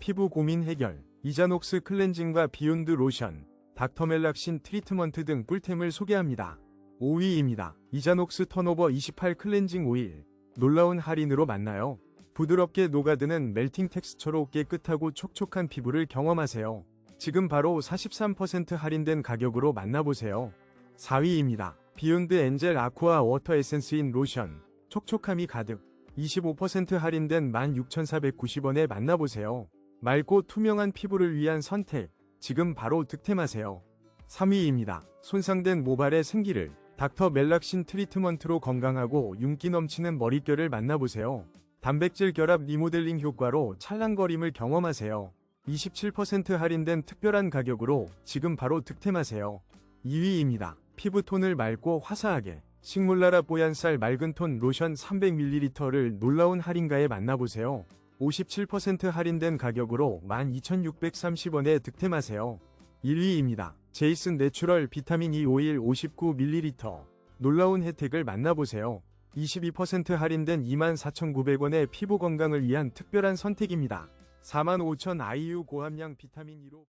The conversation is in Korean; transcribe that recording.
피부 고민 해결, 이자녹스 클렌징과 비욘드 로션, 닥터멜락신 트리트먼트 등 꿀템을 소개합니다. 5위입니다. 이자녹스 턴오버 28 클렌징 오일. 놀라운 할인으로 만나요. 부드럽게 녹아드는 멜팅 텍스처로 깨끗하고 촉촉한 피부를 경험하세요. 지금 바로 43% 할인된 가격으로 만나보세요. 4위입니다. 비욘드 엔젤 아쿠아 워터 에센스인 로션. 촉촉함이 가득. 25% 할인된 16,490원에 만나보세요. 맑고 투명한 피부를 위한 선택. 지금 바로 득템하세요. 3위입니다. 손상된 모발의 생기를 닥터 멜락신 트리트먼트로 건강하고 윤기 넘치는 머릿결을 만나보세요. 단백질 결합 리모델링 효과로 찰랑거림을 경험하세요. 27% 할인된 특별한 가격으로 지금 바로 득템하세요. 2위입니다. 피부톤을 맑고 화사하게 식물나라 뽀얀쌀 맑은 톤 로션 300ml를 놀라운 할인가에 만나보세요. 57% 할인된 가격으로 12,630원에 득템하세요. 1위입니다. 제이슨 내추럴 비타민 E 오일 59ml. 놀라운 혜택을 만나보세요. 22% 할인된 24,900원의 피부 건강을 위한 특별한 선택입니다. 45,000 IU 고함량 비타민 E로